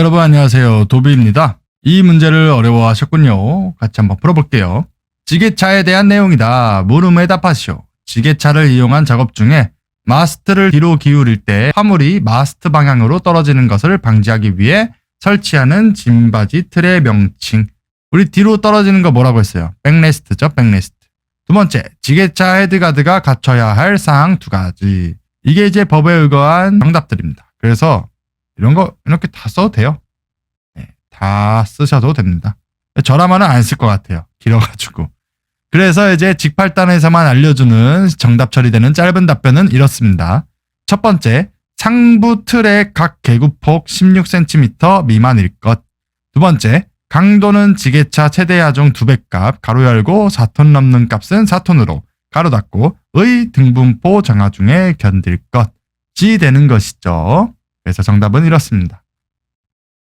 여러분 안녕하세요. 도비입니다. 이 문제를 어려워하셨군요. 같이 한번 풀어볼게요. 지게차에 대한 내용이다. 물음에 답하시오. 지게차를 이용한 작업 중에 마스트를 뒤로 기울일 때 화물이 마스트 방향으로 떨어지는 것을 방지하기 위해 설치하는 짐바지 틀의 명칭. 우리 뒤로 떨어지는 거 뭐라고 했어요? 백레스트죠, 백레스트. 두 번째, 지게차 헤드가드가 갖춰야 할 사항 두 가지. 이게 이제 법에 의거한 정답들입니다. 그래서 이런 거 이렇게 다 써도 돼요. 네, 다 쓰셔도 됩니다. 저라면은 안 쓸 것 같아요. 길어가지고. 그래서 이제 직팔단에서만 알려주는 정답 처리되는 짧은 답변은 이렇습니다. 첫 번째, 상부 틀의 각 개구폭 16cm 미만일 것. 두 번째, 강도는 지게차 최대 하중 200값, 가로 열고 4톤 넘는 값은 4톤으로, 가로 닫고, 의 등분포 정하 중에 견딜 것이 되는 것이죠. 그래서 정답은 이렇습니다.